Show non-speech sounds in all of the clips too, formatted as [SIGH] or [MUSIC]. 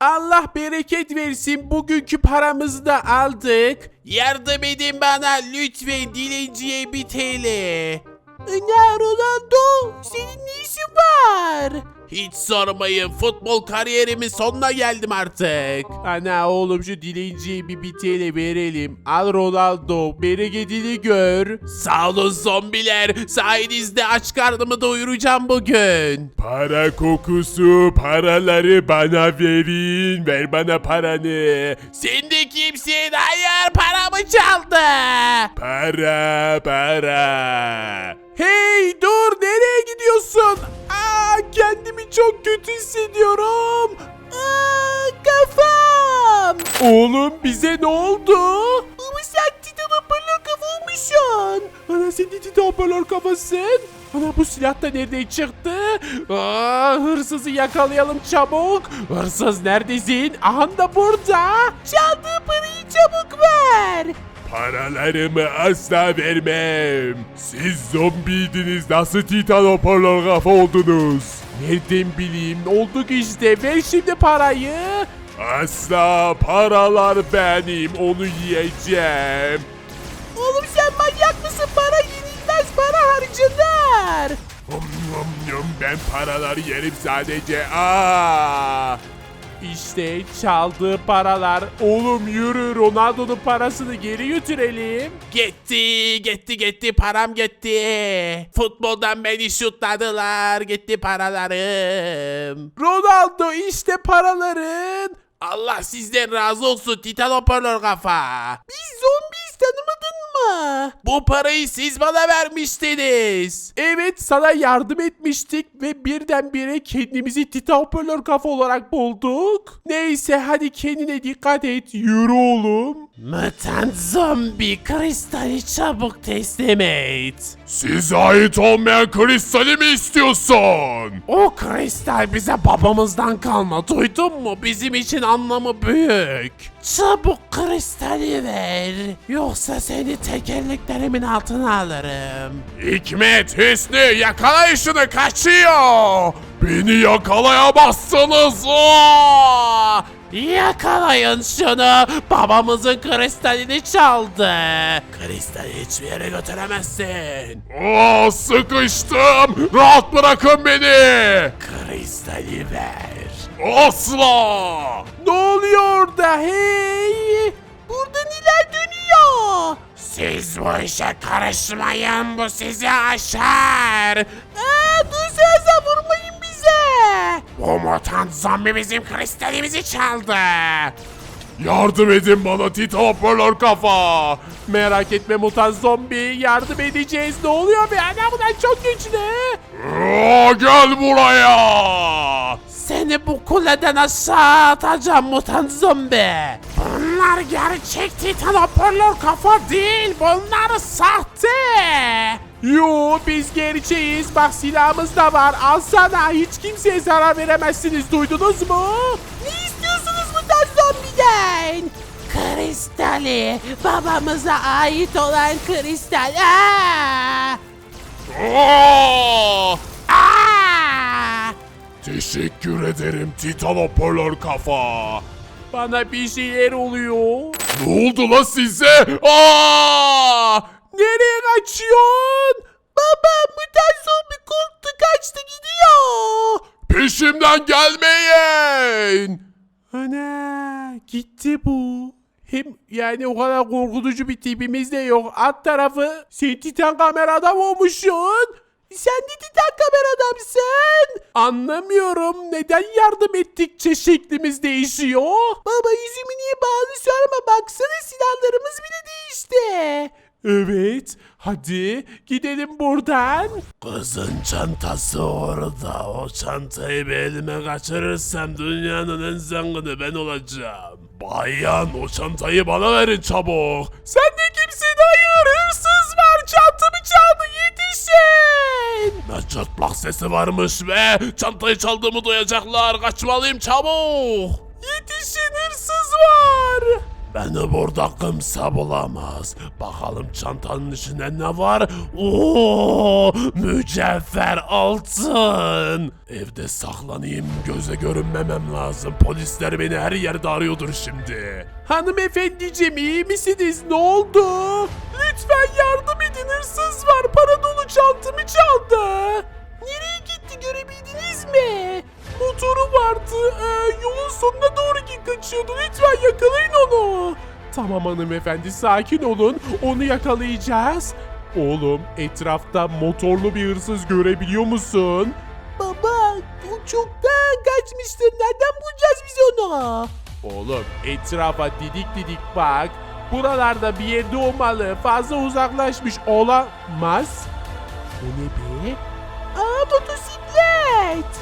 Allah bereket versin. Bugünkü paramızı da aldık. Yardım edin bana lütfen dilenciye bir TL. Ne Ronaldo? Senin ne işin var? Hiç sormayın. Futbol kariyerimin sonuna geldim artık. Ana oğlum şu dilenciye bir TL verelim. Al Ronaldo. Bereketini gör. Sağ olun zombiler. Sayenizde aç karnımı doyuracağım bugün. Para kokusu paraları bana verin. Ver bana paranı. Sen de kimsin? Hayır paramı çaldı. Para para. Hey dur nereye gidiyorsun? Aa, kendimi çok kötü hissediyorum. Aa, kafam. Oğlum bize ne oldu? Ama sen titan hoparlör kafa olmuşsun. Ana sen de titan hoparlör kafasın. Ana bu silah da nereden çıktı? Aa, hırsızı yakalayalım çabuk. Hırsız neredesin? Aha da burada. Çaldığı parayı çabuk ver. Paralarımı asla vermem. Siz zombiydiniz nasıl titan hoparlör kafa oldunuz? Nereden bileyim? Olduk işte. Ver şimdi parayı. Asla paralar benim onu yiyeceğim. Oğlum sen manyak mısın? Para yenilmez. Para harcanır. Hım, Ben paraları yerim sadece. Aa! İşte çaldığı paralar. Oğlum yürü Ronaldo'nun parasını geri götürelim. Gitti, gitti, gitti. Param gitti. Futboldan beni şutladılar. Gitti paralarım. Ronaldo işte paraların. Allah sizden razı olsun Titan hoparlör kafa. Biz zombiyiz tanımadın mı? Bu parayı siz bana vermiştiniz. Evet sana yardım etmiştik ve birdenbire kendimizi Titan hoparlör kafa olarak bulduk. Neyse hadi kendine dikkat et yürü oğlum. Mutant zombi kristali çabuk teslim et. Size ait olmayan kristali mi istiyorsun? O kristal bize babamızdan kalma duydun mu? Bizim için anlamı büyük. Çabuk kristali ver. Yoksa seni tekerleklerimin altına alırım. Hikmet, Hüsnü yakalayın şunu kaçıyor. Beni yakalayamazsınız. Aa! Yakalayın şunu. Babamızın kristalini çaldı. Kristali hiçbir yere götüremezsin. Aa, sıkıştım. Rahat bırakın beni. Kristali ver. Asla. Ne oluyor orada hey? Burada neler dönüyor? Siz bu işe karışmayın bu sizi aşar. Aa, dursanıza vurmayın Bu mutant zombi bizim kristalimizi çaldı. Yardım edin bana titan hoparlör kafa. Merak etme mutant zombi yardım edeceğiz. Ne oluyor be? Ana bunlar çok güçlü. Aa, gel buraya. Seni bu kuleden aşağı atacağım mutant zombi. Bunlar gerçek titan hoparlör kafa değil. Bunlar sahte. Yo biz gerçeğiz. Bak silahımız da var. Al sana. Hiç kimseye zarar veremezsiniz. Duydunuz mu? Ne istiyorsunuz mutant zombiden? Kristali. Babamıza ait olan kristal. Aa! Aa! Aa! Teşekkür ederim titan hoparlör kafa. Bana bir şeyler oluyor. Ne oldu la size? Aa! Nereye kaçıyorsun? Baba mutant zombi korktu kaçtı gidiyor. Peşimden gelmeyin. Ana gitti bu. Hem yani o kadar korkutucu bir tipimiz de yok. Alt tarafı sen titan kameradan olmuşsun. Sen de titan kameradamsın. Anlamıyorum neden yardım ettikçe şeklimiz değişiyor. Baba yüzümü niye bağlı sorma baksana silahlarımız bile değişti. Evet hadi gidelim buradan. Kızın çantası orada. O çantayı bir elime kaçırırsam dünyanın en zengini ben olacağım. Bayan o çantayı bana verin çabuk. Sen de kimsin? Hayır hırsız var. Çantamı çaldı yetişin. Ne çatlak sesi varmış ve çantayı çaldığımı duyacaklar. Kaçmalıyım çabuk. Beni burada kimse bulamaz. Bakalım çantanın içinde ne var? Oo, mücevher altın. Evde saklanayım, göze görünmemem lazım. Polisler beni her yerde arıyordur şimdi. Hanımefendiciğim iyi misiniz? Ne oldu? Lütfen yardım edin hırsız var. Para dolu çantamı çaldı. Nereye gitti görebildiniz mi? Motoru vardı. Ee, yolun sonuna doğru kaçıyordu. Lütfen yakalayın onu. Tamam hanımefendi sakin olun. Onu yakalayacağız. Oğlum etrafta motorlu bir hırsız görebiliyor musun? Baba o çoktan kaçmıştır. Nereden bulacağız biz onu? Oğlum etrafa didik didik bak. Buralarda bir yerde olmalı. Fazla uzaklaşmış olamaz. Bu ne be? Aa motosiklet.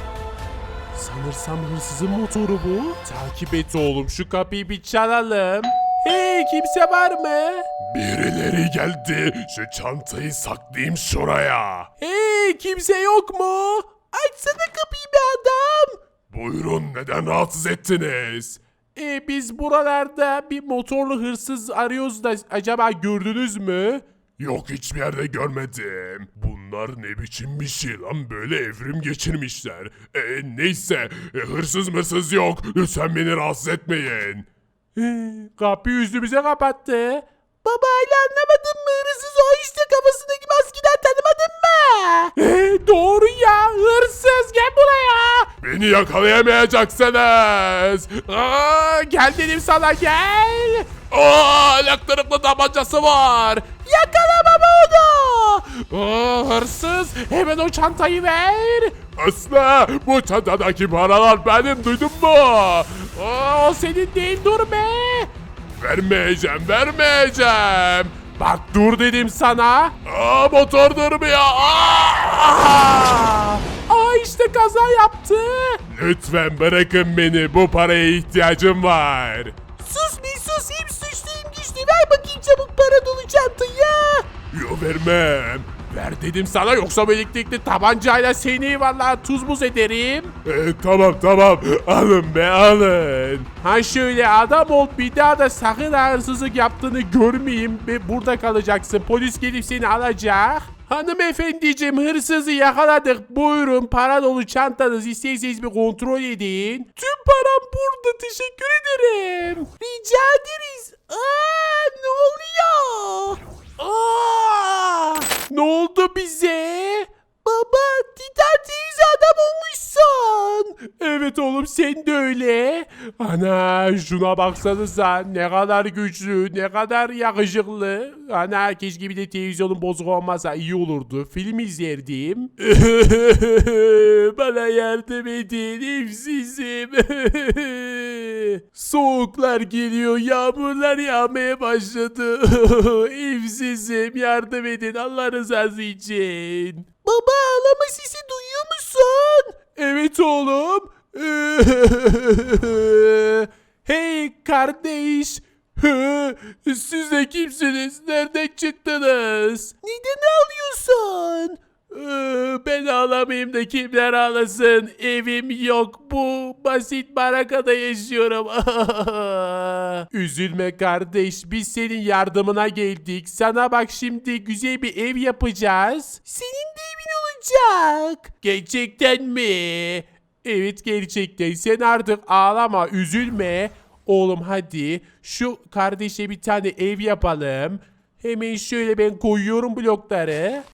Sanırsam hırsızın motoru bu. Takip et oğlum şu kapıyı bir çalalım. Hey kimse var mı? Birileri geldi. Şu çantayı saklayayım şuraya. Hey kimse yok mu? Açsana kapıyı be adam. Buyurun neden rahatsız ettiniz? E, biz buralarda bir motorlu hırsız arıyoruz da acaba gördünüz mü? Yok hiçbir yerde görmedim. Bunlar ne biçim bir şey lan böyle evrim geçirmişler. E, neyse e, hırsız mırsız yok. Lütfen beni rahatsız etmeyin. Kapıyı yüzümüze kapattı. Baba hala anlamadın mı? Hırsız o işte kafasındaki maskeden tanımadın mı? doğru ya hırsız gel buraya. Beni yakalayamayacaksınız. Aa, gel dedim sana gel. Aa, elektrikli tabancası var. Yakalamam onu. Aa, hırsız hemen o çantayı ver. Asla bu çantadaki paralar benim duydun mu? Aa, o senin değil dur be. Vermeyeceğim vermeyeceğim. Bak dur dedim sana. Aa, motor durmuyor. Aa! İşte kaza yaptı. Lütfen bırakın beni bu paraya ihtiyacım var. Sus bir sus hem suçlu hem güçlü ver bakayım çabuk para dolu çantayı. Yo vermem. Ver dedim sana yoksa elektrikli tabancayla seni vallahi tuz buz ederim. E, tamam tamam alın be alın. Ha şöyle adam ol bir daha da sakın hırsızlık yaptığını görmeyeyim ve burada kalacaksın. Polis gelip seni alacak. Hanımefendiciğim hırsızı yakaladık. Buyurun para dolu çantanız isterseniz bir kontrol edin. Tüm param burada teşekkür ederim. Rica ederiz. Aa, ne oluyor? Aa, ne oldu bize? Baba Titan teyze adam olmuşsun. Evet oğlum sen de öyle. Ana şuna baksanıza ne kadar güçlü ne kadar yakışıklı. Ana keşke bir de televizyonun bozuk olmasa iyi olurdu. Film izlerdim. [LAUGHS] Bana yardım edin evsizim. [LAUGHS] Soğuklar geliyor yağmurlar yağmaya başladı. [LAUGHS] evsizim yardım edin Allah rızası için. Baba ağlama sesi duyuyor musun? Evet oğlum. [LAUGHS] hey kardeş. [LAUGHS] Siz de kimsiniz? Nereden çıktınız? Neden ağlıyorsun? Ben ağlamayayım da kimler ağlasın? Evim yok. Bu basit barakada yaşıyorum. [LAUGHS] Üzülme kardeş. Biz senin yardımına geldik. Sana bak şimdi güzel bir ev yapacağız. Senin de evin olacak. Gerçekten mi? Evet gerçekten. Sen artık ağlama, üzülme. Oğlum hadi şu kardeşe bir tane ev yapalım. Hemen şöyle ben koyuyorum blokları.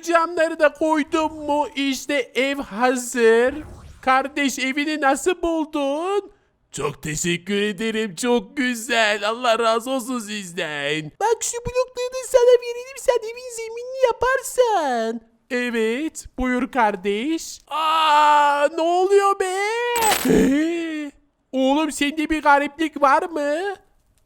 Şu camları da koydum mu işte ev hazır. Kardeş evini nasıl buldun? Çok teşekkür ederim. Çok güzel. Allah razı olsun sizden. Bak şu blokları da sana verelim. Sen evin zeminini yaparsın. Evet. Buyur kardeş. Aa, ne oluyor be? Oğlum sende bir gariplik var mı?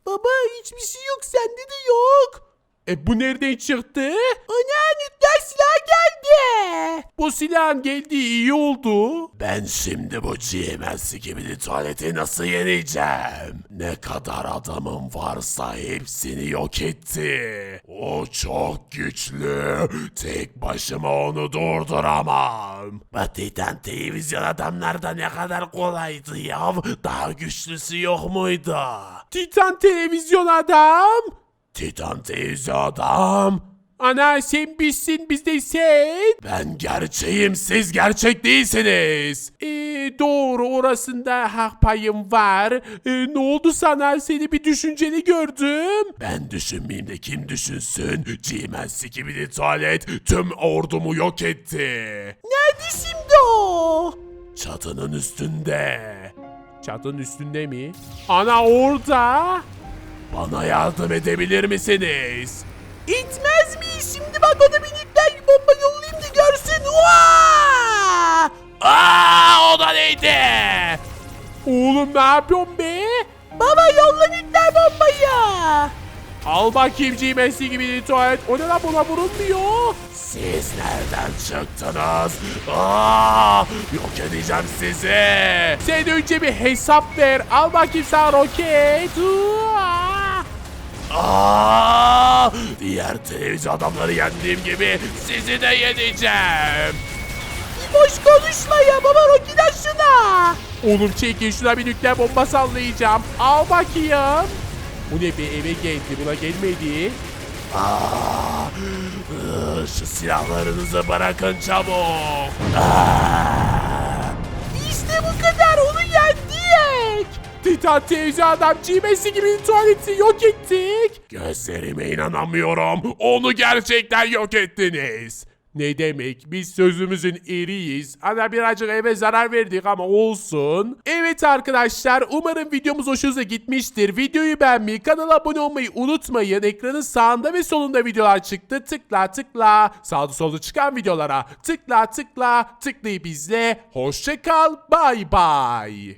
Baba hiçbir şey yok. Sende de yok. E bu nereden çıktı? Ana nükleer silah geldi. Bu silahın geldiği iyi oldu. Ben şimdi bu GMS gibi tuvaleti nasıl yeneceğim? Ne kadar adamım varsa hepsini yok etti. O çok güçlü. Tek başıma onu durduramam. Batiden televizyon adamlarda ne kadar kolaydı ya. Daha güçlüsü yok muydu? Titan televizyon adam. Titan televizyon adam. Ana sen bizsin biz de sen. Ben gerçeğim siz gerçek değilsiniz. Ee, doğru orasında hak payım var. Ee, ne oldu sana seni bir düşünceli gördüm. Ben düşünmeyeyim de kim düşünsün? G-Man gibi tuvalet tüm ordumu yok etti. Nerede şimdi o? Çatının üstünde. Çatının üstünde mi? Ana orada. Bana yardım edebilir misiniz? İtmez mi? Şimdi bak ona bir nükleer bomba yollayayım da görsün. Vaa! Aa, o da neydi? Oğlum ne yapıyorsun be? Baba yolla nükleer bombayı. Al bakayım G-Messi gibi bir tuvalet. O ne buna vurulmuyor. Siz nereden çıktınız? Aa, yok edeceğim sizi. Sen önce bir hesap ver. Al bakayım sana roket. Uaa! Aa, diğer televizyon adamları yendiğim gibi sizi de yeneceğim. Boş konuşma ya baba at şuna. Oğlum çekin şuna bir nükleer bomba sallayacağım. Al bakayım. Bu ne be eve geldi buna gelmedi. Aa, ıı, şu silahlarınızı bırakın çabuk. İşte bu kadar. Titan teyze adam G-Messi gibi tuvaleti yok ettik. Gözlerime inanamıyorum. Onu gerçekten yok ettiniz. Ne demek? Biz sözümüzün eriyiz. Ana birazcık eve zarar verdik ama olsun. Evet arkadaşlar umarım videomuz hoşunuza gitmiştir. Videoyu beğenmeyi, kanala abone olmayı unutmayın. Ekranın sağında ve solunda videolar çıktı. Tıkla tıkla. Sağda solda çıkan videolara tıkla tıkla. Tıklayıp izle. Hoşça kal. Bay bay.